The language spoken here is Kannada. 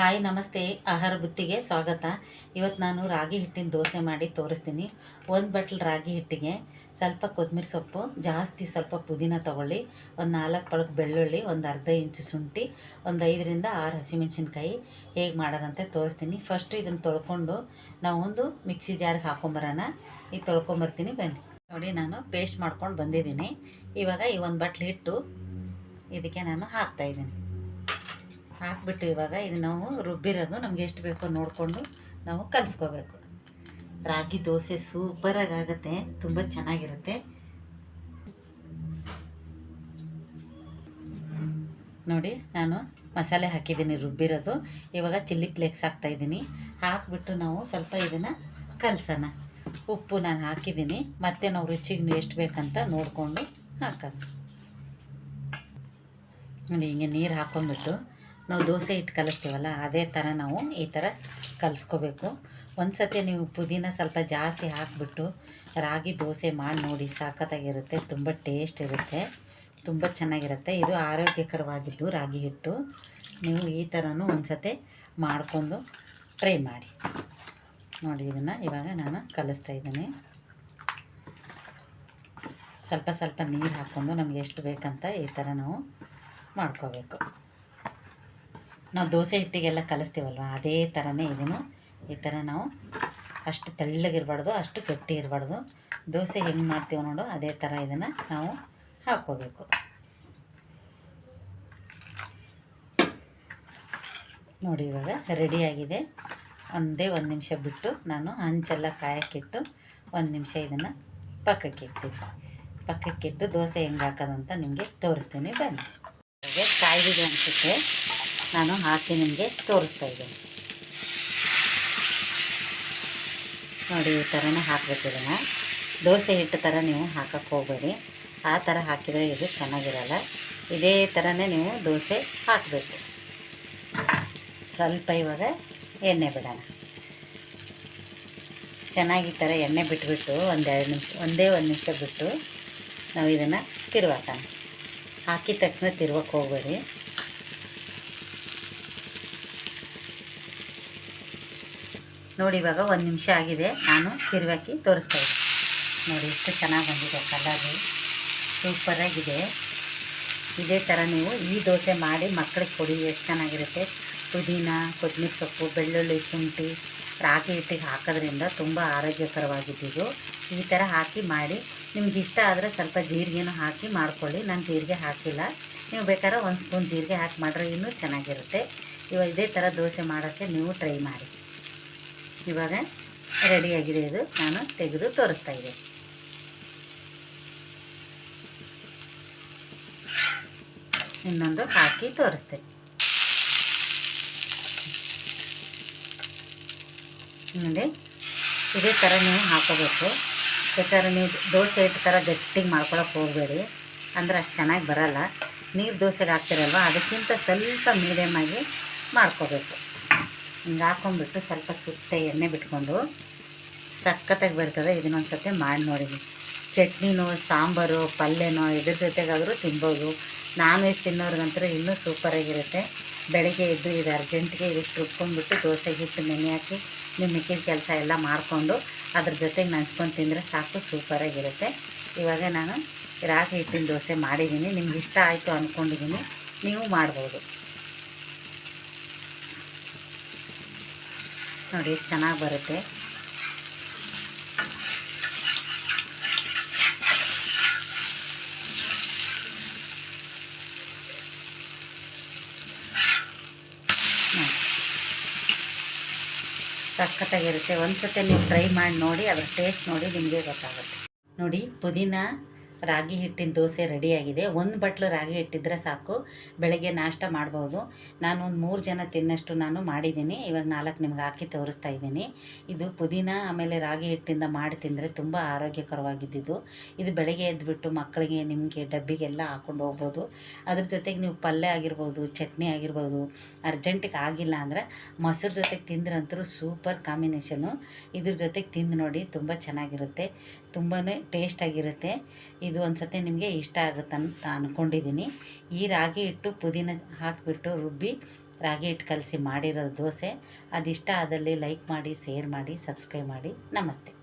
ಹಾಯ್, ನಮಸ್ತೆ. ಆಹಾರ ಬುತ್ತಿಗೆ ಸ್ವಾಗತ. ಇವತ್ತು ನಾನು ರಾಗಿ ಹಿಟ್ಟಿನ ದೋಸೆ ಮಾಡಿ ತೋರಿಸ್ತೀನಿ. ಒಂದು ಬಟ್ಲ್ ರಾಗಿ ಹಿಟ್ಟಿಗೆ ಸ್ವಲ್ಪ ಕೊತ್ತಂಬರಿ ಸೊಪ್ಪು, ಜಾಸ್ತಿ ಸ್ವಲ್ಪ ಪುದೀನ ತೊಗೊಳ್ಳಿ, ಒಂದು ನಾಲ್ಕು ಪಳಕ್ ಬೆಳ್ಳುಳ್ಳಿ, ಒಂದು ಅರ್ಧ ಇಂಚು ಶುಂಠಿ, ಒಂದು ಐದರಿಂದ ಆರು ಹಸಿಮೆಣ್ಸಿನ್ಕಾಯಿ ಹೇಗೆ ಮಾಡೋದಂತೆ ತೋರಿಸ್ತೀನಿ. ಫಸ್ಟ್ ಇದನ್ನು ತೊಳ್ಕೊಂಡು ನಾವು ಒಂದು ಮಿಕ್ಸಿ ಜಾರ್ಗೆ ಹಾಕೊಂಬರೋಣ. ಈಗ ತೊಳ್ಕೊಂಬರ್ತೀನಿ, ಬನ್ನಿ. ನೋಡಿ, ನಾನು ಪೇಸ್ಟ್ ಮಾಡ್ಕೊಂಡು ಬಂದಿದ್ದೀನಿ. ಇವಾಗ ಈ ಒಂದು ಬಟ್ಲು ಹಿಟ್ಟು ಇದಕ್ಕೆ ನಾನು ಹಾಕ್ತಾಯಿದ್ದೀನಿ ಹಾಕ್ಬಿಟ್ಟು ಇವಾಗ ಇದು ನಾವು ರುಬ್ಬಿರೋದು ನಮ್ಗೆ ಎಷ್ಟು ಬೇಕೋ ನೋಡಿಕೊಂಡು ನಾವು ಕಲಿಸ್ಕೋಬೇಕು. ರಾಗಿ ದೋಸೆ ಸೂಪರಾಗಿ ಆಗುತ್ತೆ ತುಂಬ ಚೆನ್ನಾಗಿರುತ್ತೆ. ನೋಡಿ, ನಾನು ಮಸಾಲೆ ಹಾಕಿದ್ದೀನಿ ರುಬ್ಬಿರೋದು. ಇವಾಗ ಚಿಲ್ಲಿ ಫ್ಲೇಕ್ಸ್ ಹಾಕ್ತಾಯಿದ್ದೀನಿ ಹಾಕ್ಬಿಟ್ಟು ನಾವು ಸ್ವಲ್ಪ ಇದನ್ನು ಕಲಸೋಣ. ಉಪ್ಪು ನಾನು ಹಾಕಿದ್ದೀನಿ. ಮತ್ತೆ ನಾವು ರುಚಿಗೆ ಎಷ್ಟು ಬೇಕಂತ ನೋಡಿಕೊಂಡು ಹಾಕೋದು ನೋಡಿ, ಹಿಂಗೆ ನೀರು ಹಾಕೊಂಡ್ಬಿಟ್ಟು ನಾವು ದೋಸೆ ಹಿಟ್ಟು ಕಲಿಸ್ತೀವಲ್ಲ, ಅದೇ ಥರ ನಾವು ಈ ಥರ ಕಲಿಸ್ಕೋಬೇಕು. ಒಂದು ಸತಿ ನೀವು ಪುದೀನ ಸ್ವಲ್ಪ ಜಾಸ್ತಿ ಹಾಕಿಬಿಟ್ಟು ರಾಗಿ ದೋಸೆ ಮಾಡಿ ನೋಡಿ ಸಾಕತ್ತಾಗಿರುತ್ತೆ ತುಂಬ ಟೇಸ್ಟ್ ಇರುತ್ತೆ, ತುಂಬ ಚೆನ್ನಾಗಿರುತ್ತೆ. ಇದು ಆರೋಗ್ಯಕರವಾಗಿದ್ದು ರಾಗಿ ಹಿಟ್ಟು. ನೀವು ಈ ಥರನೂ ಒಂದು ಸತಿ ಮಾಡಿಕೊಂಡು ಟ್ರೈ ಮಾಡಿ. ನೋಡಿ, ಇದನ್ನು ಇವಾಗ ನಾನು ಕಲಿಸ್ತಾ ಇದ್ದೀನಿ. ಸ್ವಲ್ಪ ಸ್ವಲ್ಪ ನೀರು ಹಾಕ್ಕೊಂಡು ನಮ್ಗೆ ಎಷ್ಟು ಬೇಕಂತ ಈ ಥರ ನಾವು ಮಾಡ್ಕೋಬೇಕು. ನಾವು ದೋಸೆ ಹಿಟ್ಟಿಗೆಲ್ಲ ಕಲಿಸ್ತೀವಲ್ವ? ಅದೇ ಥರನೇ ಇದನ್ನು. ಈ ಥರ ನಾವು ಅಷ್ಟು ತೆಳ್ಳಗಿರಬಾರ್ದು, ಅಷ್ಟು ಗಟ್ಟಿ ಇರಬಾರ್ದು ದೋಸೆ ಹೆಂಗೆ ಮಾಡ್ತೀವಿ ನೋಡು, ಅದೇ ಥರ ಇದನ್ನು ನಾವು ಹಾಕ್ಕೋಬೇಕು. ನೋಡಿ ಇವಾಗ ರೆಡಿಯಾಗಿದೆ ಒಂದೇ ಒಂದು ನಿಮಿಷ ಬಿಟ್ಟು ನಾನು ಹಂಚೆಲ್ಲ ಕಾಯಕ್ಕಿಟ್ಟು ಒಂದು ನಿಮಿಷ ಇದನ್ನು ಪಕ್ಕಕ್ಕೆ ಇಡ್ತೀನಿ ಪಕ್ಕಕ್ಕಿಟ್ಟು ದೋಸೆ ಹೆಂಗೆ ಹಾಕೋದಂತ ನಿಮಗೆ ತೋರಿಸ್ತೀನಿ. ಬನ್ನಿ. ಕಾಯ್ದಿದೆ ಅನಿಸುತ್ತೆ. ನಾನು ಹಾಕಿ ನಿಮಗೆ ತೋರಿಸ್ತಾ ಇದ್ದೀನಿ. ನೋಡಿ, ಈ ಥರನೇ ಹಾಕಬೇಕು ಇದನ್ನು ದೋಸೆ ಹಿಟ್ಟು ಥರ ನೀವು ಹಾಕೋಕ್ಕೆ ಹೋಗಬೇಡಿ. ಆ ಥರ ಹಾಕಿದರೆ ಇದು ಚೆನ್ನಾಗಿರಲ್ಲ. ಇದೇ ಥರನೇ ನೀವು ದೋಸೆ ಹಾಕಬೇಕು. ಸ್ವಲ್ಪ ಇವಾಗ ಎಣ್ಣೆ ಬಿಡೋಣ. ಚೆನ್ನಾಗಿ ಥರ ಎಣ್ಣೆ ಬಿಟ್ಬಿಟ್ಟು ಒಂದೆರಡು ನಿಮಿಷ, ಒಂದೇ ಒಂದು ನಿಮಿಷ ಬಿಟ್ಟು ನಾವು ಇದನ್ನು ತಿರುವಾಕೋಣ. ಹಾಕಿದ ತಕ್ಷಣ ತಿರುವಕ್ಕೆ ಹೋಗಬೇಡಿ. ನೋಡಿ ಇವಾಗ ಒಂದು ನಿಮಿಷ ಆಗಿದೆ. ನಾನು ತಿರುವಾಕಿ ತೋರಿಸ್ತಾ ಇದ್ದೀನಿ. ನೋಡಿ ಎಷ್ಟು ಚೆನ್ನಾಗಿ ಬಂದಿದೆ ಕಲರು ಸೂಪರಾಗಿದೆ ಇದೇ ಥರ ನೀವು ಈ ದೋಸೆ ಮಾಡಿ ಮಕ್ಕಳಿಗೆ ಕೊಡಿ, ಎಷ್ಟು ಚೆನ್ನಾಗಿರುತ್ತೆ. ಪುದೀನ ಕೊತ್ತಂಬರಿ ಸೊಪ್ಪು, ಬೆಳ್ಳುಳ್ಳಿ, ಶುಂಠಿ, ರಾಗಿ ಹಿಟ್ಟಿಗೆ ಹಾಕೋದ್ರಿಂದ ತುಂಬ ಆರೋಗ್ಯಕರವಾಗಿದ್ದು ಈ ಥರ ಹಾಕಿ ಮಾಡಿ, ನಿಮ್ಗೆ ಇಷ್ಟ ಆದರೆ ಸ್ವಲ್ಪ ಜೀರಿಗೆನೂ ಹಾಕಿ ಮಾಡ್ಕೊಳ್ಳಿ. ನಾನು ಜೀರಿಗೆ ಹಾಕಿಲ್ಲ. ನೀವು ಬೇಕಾದ್ರೆ ಒಂದು ಸ್ಪೂನ್ ಜೀರಿಗೆ ಹಾಕಿ ಮಾಡಿದ್ರೆ ಇನ್ನೂ ಚೆನ್ನಾಗಿರುತ್ತೆ. ಇವಾಗ ಇದೇ ಥರ ದೋಸೆ ಮಾಡೋಕ್ಕೆ ನೀವು ಟ್ರೈ ಮಾಡಿ. ಇವಾಗ ರೆಡಿಯಾಗಿದೆ ಇದು. ನಾನು ತೆಗೆದು ತೋರಿಸ್ತಾ ಇದ್ದೆ. ಇನ್ನೊಂದು ಹಾಕಿ ತೋರಿಸ್ತೇನೆ. ನೋಡಿ, ಇದೇ ಥರ ನೀವು ಹಾಕೋಬೇಕು. ಬೇಕಾದ್ರೆ ನೀವು ದೋಸೆ ಇಟ್ಟು ಥರ ಗಟ್ಟಿಗೆ ಮಾಡ್ಕೊಳಕ್ಕೆ ಹೋಗಬೇಡಿ. ಅಂದ್ರೆ ಅಷ್ಟು ಚೆನ್ನಾಗಿ ಬರಲ್ಲ. ನೀರು ದೋಸೆಗೆ ಹಾಕ್ತಿರಲ್ವ? ಅದಕ್ಕಿಂತ ಸ್ವಲ್ಪ ಮೀಡಿಯಮ್ ಆಗಿ ಮಾಡ್ಕೋಬೇಕು. ಹಿಂಗೆ ಹಾಕೊಂಡ್ಬಿಟ್ಟು ಸ್ವಲ್ಪ ಸುತ್ತ ಎಣ್ಣೆ ಬಿಟ್ಕೊಂಡು ಸಖತ್ತಾಗಿ ಬರ್ತದೆ. ಇದನ್ನೊಂದು ಸತಿ ಮಾಡಿ ನೋಡಿದ್ವಿ ಚಟ್ನಿನೋ, ಸಾಂಬಾರು, ಪಲ್ಯನೋ, ಇದ್ರ ಜೊತೆಗಾದರೂ ತಿನ್ಬೋದು. ನಾನ್ ವೆಜ್ ತಿನ್ನೋರ್ಗಂತೂ ಇನ್ನೂ ಸೂಪರಾಗಿರುತ್ತೆ ಬೆಳಗ್ಗೆ ಎದ್ದು ಇದು ಅರ್ಜೆಂಟ್ಗೆ ಇದಿಷ್ಟು ರುಬ್ಕೊಂಡ್ಬಿಟ್ಟು ದೋಸೆ ಹಿಟ್ಟು ನೆನೆ ಹಾಕಿ ನಿಮ್ಮ ಮಿಕ್ಕಿದ ಕೆಲಸ ಎಲ್ಲ ಮಾಡಿಕೊಂಡು ಅದ್ರ ಜೊತೆಗೆ ನೆನ್ಸ್ಕೊಂಡು ತಿಂದರೆ ಸಾಕು ಸೂಪರಾಗಿರುತ್ತೆ ಇವಾಗ ನಾನು ರಾಗಿ ಹಿಟ್ಟಿನ ದೋಸೆ ಮಾಡಿದ್ದೀನಿ. ನಿಮ್ಗೆ ಇಷ್ಟ ಆಯಿತು ಅಂದ್ಕೊಂಡಿದ್ದೀನಿ ನೀವು ಮಾಡ್ಬೋದು. ನೋಡಿ, ಎಷ್ಟು ಚೆನ್ನಾಗಿ ಬರುತ್ತೆ. ಸಖತ್ತಾಗಿರುತ್ತೆ. ಒಂದು ಸತಿ ನೀವು ಟ್ರೈ ಮಾಡಿ ನೋಡಿ, ಅದ್ರ ಟೇಸ್ಟ್ ನೋಡಿ ನಿಮಗೆ ಗೊತ್ತಾಗುತ್ತೆ. ನೋಡಿ, ಪುದೀನ ರಾಗಿ ಹಿಟ್ಟಿನ ದೋಸೆ ರೆಡಿಯಾಗಿದೆ. ಒಂದು ಬಟ್ಲು ರಾಗಿ ಹಿಟ್ಟಿದ್ರೆ ಸಾಕು. ಬೆಳಗ್ಗೆ ನಾಷ್ಟ ಮಾಡ್ಬೋದು. ನಾನು ಒಂದು ಮೂರು ಜನ ತಿನ್ನಷ್ಟು ನಾನು ಮಾಡಿದ್ದೀನಿ. ಇವಾಗ ನಾಲ್ಕು ನಿಮ್ಗೆ ಹಾಕಿ ತೋರಿಸ್ತಾ ಇದ್ದೀನಿ. ಇದು ಪುದೀನ, ಆಮೇಲೆ ರಾಗಿ ಹಿಟ್ಟಿಂದ ಮಾಡಿ ತಿಂದರೆ ತುಂಬ ಆರೋಗ್ಯಕರವಾಗಿದ್ದಿದ್ದು. ಇದು ಬೆಳಗ್ಗೆ ಎದ್ದುಬಿಟ್ಟು ಮಕ್ಕಳಿಗೆ, ನಿಮಗೆ ಡಬ್ಬಿಗೆಲ್ಲ ಹಾಕ್ಕೊಂಡು ಹೋಗ್ಬೋದು. ಅದ್ರ ಜೊತೆಗೆ ನೀವು ಪಲ್ಯ ಆಗಿರ್ಬೋದು, ಚಟ್ನಿ ಆಗಿರ್ಬೋದು, ಅರ್ಜೆಂಟಿಗೆ ಆಗಿಲ್ಲ ಅಂದರೆ ಮೊಸರು ಜೊತೆಗೆ ತಿಂದ್ರಂತರೂ ಸೂಪರ್ ಕಾಂಬಿನೇಷನು. ಇದ್ರ ಜೊತೆಗೆ ತಿಂದು ನೋಡಿ ತುಂಬ ಚೆನ್ನಾಗಿರುತ್ತೆ. ತುಂಬಾ ಟೇಸ್ಟಾಗಿರುತ್ತೆ. ಒಂದು ಸತಿ ನಿಮಗೆ ಇಷ್ಟ ಆಗುತ್ತೆ ಅಂತ ಅಂದ್ಕೊಂಡಿದ್ದೀನಿ ಈ ರಾಗಿ ಹಿಟ್ಟು ಪುದೀನ ಹಾಕಿಬಿಟ್ಟು ರುಬ್ಬಿ ರಾಗಿ ಹಿಟ್ಟು ಕಲಸಿ ಮಾಡಿರೋ ದೋಸೆ. ಅದಿಷ್ಟ ಆದಲ್ಲಿ ಲೈಕ್ ಮಾಡಿ ಶೇರ್ ಮಾಡಿ ಸಬ್ಸ್ಕ್ರೈಬ್ ಮಾಡಿ. ನಮಸ್ತೆ.